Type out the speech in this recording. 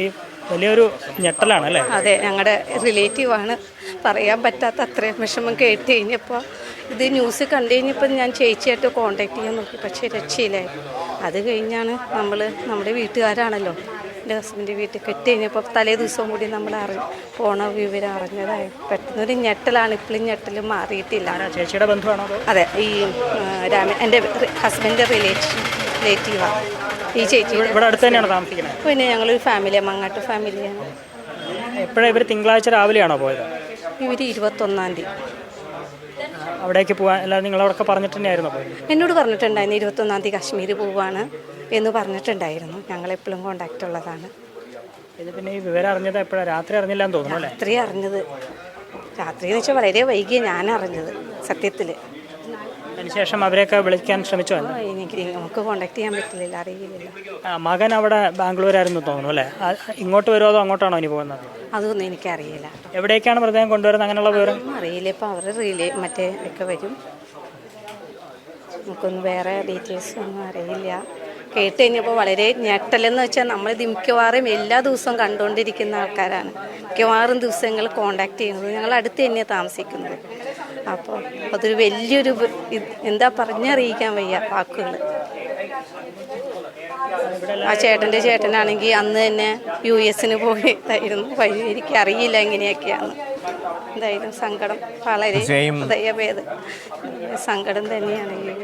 ഈ വലിയൊരു ഞെട്ടലാണ് അല്ലേ? അതെ ഞങ്ങളുടെ റിലേറ്റീവാണ് പറയാൻ പറ്റാത്ത അത്രയും വിഷമം കേട്ട് കഴിഞ്ഞപ്പോൾ ഇത് ന്യൂസ് കണ്ടു കഴിഞ്ഞപ്പോൾ ഞാൻ ചേച്ചിയായിട്ട് കോണ്ടാക്ട് ചെയ്യാൻ നോക്കി. പക്ഷേ രക്ഷയില്ലായി അത് കഴിഞ്ഞാണ് നമ്മൾ നമ്മുടെ വീട്ടുകാരാണല്ലോ. എന്റെ ഹസ്ബൻഡ് വീട്ടിൽ കെട്ടി കഴിഞ്ഞപ്പോൾ തലേ ദിവസവും കൂടി നമ്മൾ അറി പോണ വിവരം അറിഞ്ഞതായി. പെട്ടെന്നൊരു ഞെട്ടലാണ്. ഇപ്പോഴും ഞെട്ടൽ മാറിയിട്ടില്ല. ചേച്ചിയുടെ ബന്ധുവാണോ അതെ? ഈ രാമൻ എന്റെ ഹസ്ബൻഡിന്റെ റിലേറ്റീവ് റിലേറ്റീവാണ് ഈ ചേച്ചി ഇവിടെ അടുത്ത് തന്നെയാണ് താമസിക്കുന്നത് പിന്നെ ഞങ്ങളൊരു ഫാമിലിയാണ് മങ്ങാട്ട് ഫാമിലിയാണ് എപ്പോഴാണ് ഇവർ തിങ്കളാഴ്ച രാവിലെയാണോ പോയത്? ഇവർ ഇരുപത്തൊന്നാം തീയതി. അവിടേക്ക് പോകാൻ അല്ലാതെ നിങ്ങളവിടൊക്കെ പറഞ്ഞിട്ട് തന്നെയായിരുന്നു പോയത്? എന്നോട് പറഞ്ഞിട്ടുണ്ടായിരുന്നു ഇരുപത്തൊന്നാം തീയതി കാശ്മീർ പോവാണ് എന്ന് പറഞ്ഞിട്ടുണ്ടായിരുന്നു. ഞങ്ങൾ എപ്പോഴും കോണ്ടാക്റ്റ് ഉള്ളതാണ്. ഇത് പിന്നെ ഈ വിവരം അറിഞ്ഞത് എപ്പോഴാണ് രാത്രി അറിഞ്ഞില്ല എന്ന് തോന്നുന്നു അല്ലേ? രാത്രി അറിഞ്ഞത്. രാത്രി എന്ന് വെച്ചാൽ വളരെ വൈകിയ ഞാൻ അറിഞ്ഞത് സത്യത്തിൽ അതിനുശേഷം അവരെയൊക്കെ വിളിക്കാൻ ശ്രമിച്ചോ? എനിക്ക് നമുക്ക് കോണ്ടാക്ട് ചെയ്യാൻ പറ്റില്ല അറിയില്ല. മകൻ അവിടെ ബാംഗ്ലൂരായിരുന്നു തോന്നുന്നു അല്ലേ? ആ, ഇങ്ങോട്ട് വരുമോ അതോ അങ്ങോട്ടാണോ ഇനി പോകുന്നത്? അതൊന്നും എനിക്കറിയില്ല എവിടേക്കാണ് മൃതദേഹം കൊണ്ടുവരുന്നത്? അങ്ങനെയുള്ള വിവരം? ഒന്നും അറിയില്ല ഇപ്പം അവർ റീലേ മറ്റേ ഒക്കെ വരും. നമുക്കൊന്നും വേറെ ഡീറ്റെയിൽസ് ഒന്നും അറിയില്ല. കേട്ട് കഴിഞ്ഞപ്പോൾ വളരെ ഞെട്ടലെന്ന് വെച്ചാൽ നമ്മളിത് മിക്കവാറും എല്ലാ ദിവസവും കണ്ടുകൊണ്ടിരിക്കുന്ന ആൾക്കാരാണ്. മിക്കവാറും ദിവസങ്ങൾ കോണ്ടാക്ട് ചെയ്യുന്നത്. ഞങ്ങൾ അടുത്ത് തന്നെയാണ് താമസിക്കുന്നത്. അപ്പോൾ അതൊരു വലിയൊരു എന്താ പറഞ്ഞറിയിക്കാൻ വയ്യ വാക്കുകൾ ആ ചേട്ടന്റെ ചേട്ടനാണെങ്കിൽ അന്ന് തന്നെ യു എസിന് പോയതായിരുന്നു വഴി എനിക്ക് അറിയില്ല എങ്ങനെയൊക്കെയാണ് എന്തായാലും സങ്കടം വളരെ ഹൃദയഭേദ. സങ്കടം തന്നെയാണ് ഈ